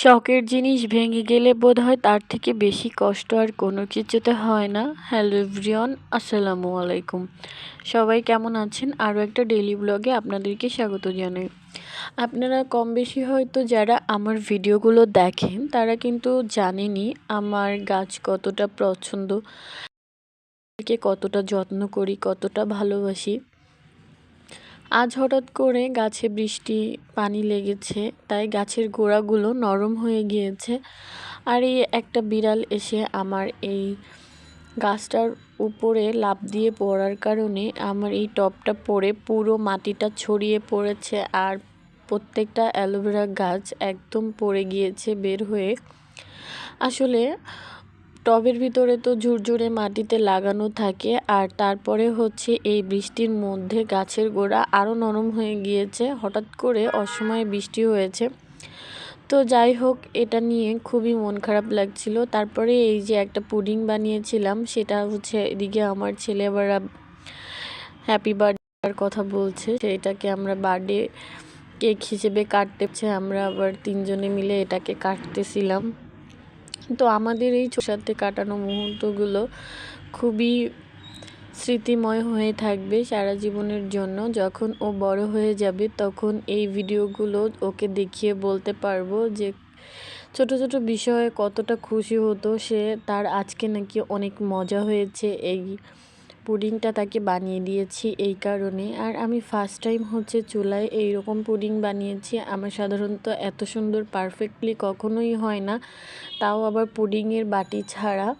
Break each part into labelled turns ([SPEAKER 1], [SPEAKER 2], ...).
[SPEAKER 1] শখের জিনিস ভেঙে গেলে বোধ হয় তার থেকে বেশি কষ্ট আর কোনো কিছুতে হয় না। হ্যালো এভরিওয়ান, আসসালামু আলাইকুম। সবাই কেমন আছেন? আরও একটা ডেলি ব্লগে আপনাদেরকে স্বাগত জানাই। আপনারা কম বেশি হয়তো যারা আমার ভিডিওগুলো দেখেন, তারা কিন্তু জানেনই আমার গাছ কতটা পছন্দ কতটা যত্ন করি, কতটা ভালোবাসি। আজ হঠাৎ করে গাছে বৃষ্টি, পানি লেগেছে, তাই গাছের গোড়াগুলো নরম হয়ে গিয়েছে। আর এই একটা বিড়াল এসে আমার এই গাছটার উপরে লাভ দিয়ে পড়ার কারণে আমার এই টপটা পড়ে পুরো মাটিটা ছড়িয়ে পড়েছে আর প্রত্যেকটা অ্যালোভেরা গাছ একদম পড়ে গিয়েছে বের হয়ে। আসলে টবের ভিতরে তো ঝুরঝুরে মাটিতে লাগানো থাকে আর তারপরে হচ্ছে এই বৃষ্টির মধ্যে গাছের গোড়া আরও নরম হয়ে গিয়েছে। হঠাৎ করে অসময়ে বৃষ্টি হয়েছে। তো যাই হোক, এটা নিয়ে খুবই মন খারাপ লাগছিল। তারপরে এই যে একটা পুডিং বানিয়েছিলাম, সেটা হচ্ছে এদিকে আমার ছেলে আবার হ্যাপি বার্থডের কথা বলছে। সেটাকে আমরা বার্থডে কেক হিসেবে কাটতেছে আমরা আবার তিনজনে মিলে এটাকে কাটতেছিলাম। তো আমাদের এই সাথে কাটানো মুহূর্তগুলো খুবই স্মৃতিময় হয়ে থাকবে সারা জীবনের জন্য। যখন ও বড় হয়ে যাবে, তখন এই ভিডিওগুলো ওকে দেখিয়ে বলতে পারব যে ছোট ছোট বিষয়ে কতটা খুশি হতো সে, তার আজকে নাকি অনেক মজা হয়েছে। এই পুডিংটা তাকে বানিয়ে দিয়েছি এই কারণে। আর আমি ফার্স্ট টাইম হচ্ছে চুলায় এইরকম পুডিং বানিয়েছি। আমার সাধারণত এত সুন্দর পারফেক্টলি কখনোই হয় না। তাও আবার পুডিংয়ের বাটি ছাড়া।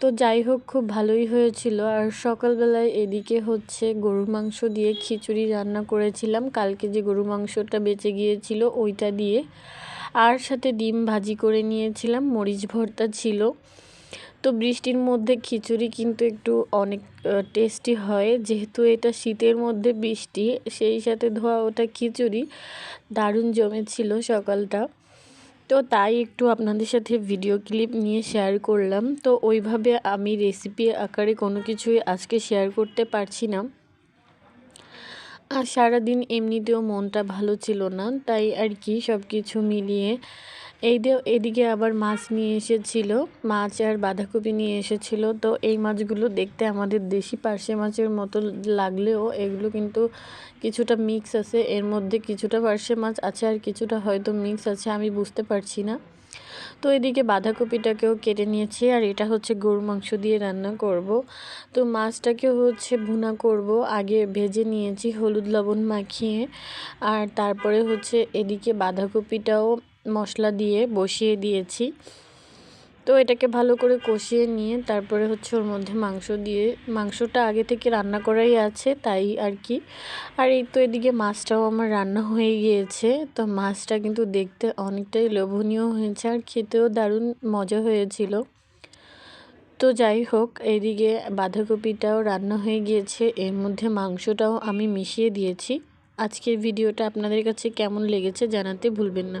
[SPEAKER 1] তো যাই হোক, খুব ভালোই হয়েছিল। আর সকালবেলায় এদিকে হচ্ছে গরুর মাংস দিয়ে খিচুড়ি রান্না করেছিলাম। কালকে যে গরু মাংসটা বেঁচে গিয়েছিল, ওইটা দিয়ে। আর সাথে ডিম ভাজি করে নিয়েছিলাম। মরিচ ভর্তা ছিল। তো বৃষ্টির মধ্যে খিচুড়ি কিন্তু একটু অনেক টেস্টি হয়। যেহেতু এটা শীতের মধ্যে বৃষ্টি, সেই সাথে ধোয়া ওটা খিচুড়ি দারুণ জমেছিল সকালটা। তো তাই একটু আপনাদের সাথে ভিডিও ক্লিপ নিয়ে শেয়ার করলাম। তো ওইভাবে আমি রেসিপি আকারে কোনো কিছুই আজকে শেয়ার করতে পারছি না। আর সারাদিন এমনিতেও মনটা ভালো ছিল না, তাই আর কি সব কিছু মিলিয়ে এই দিয়ে এদিকে আবার মাছ নিয়ে এসেছিল, মাছ আর বাঁধাকপি নিয়ে এসেছিল। তো এই মাছগুলো দেখতে আমাদের দেশি পার্শে মাছের মতো লাগলেও এগুলো কিন্তু কিছুটা মিক্স আছে। এর মধ্যে কিছুটা পার্শে মাছ আছে আর কিছুটা হয়তো মিক্স আছে, আমি বুঝতে পারছি না। তো এদিকে বাঁধাকপিটাকেও কেটে নিয়েছি আর এটা হচ্ছে গরু মাংস দিয়ে রান্না করব। তো মাছটাকেও হচ্ছে ভুনা করব। আগে ভেজে নিয়েছি, হলুদ লবণ মাখিয়ে। আর তারপরে হচ্ছে এদিকে বাঁধাকপিটাও মশলা দিয়ে বসিয়ে দিয়েছি। তো এটাকে ভালো করে কষিয়ে নিয়ে তারপরে হচ্ছে ওর মধ্যে মাংস দিয়ে, মাংসটা আগে থেকে রান্না করাই আছে তাই আর কি। আর এই তো এদিকে মাছটাও আমার রান্না হয়ে গিয়েছে। তো মাছটা কিন্তু দেখতে অনেকটাই লোভনীয় হয়েছে আর খেতেও দারুণ মজা হয়েছিল। তো যাই হোক, এদিকে বাঁধাকপিটাও রান্না হয়ে গিয়েছে। এর মধ্যে মাংসটাও আমি মিশিয়ে দিয়েছি। আজকের ভিডিওটা আপনাদের কাছে কেমন লেগেছে জানাতে ভুলবেন না।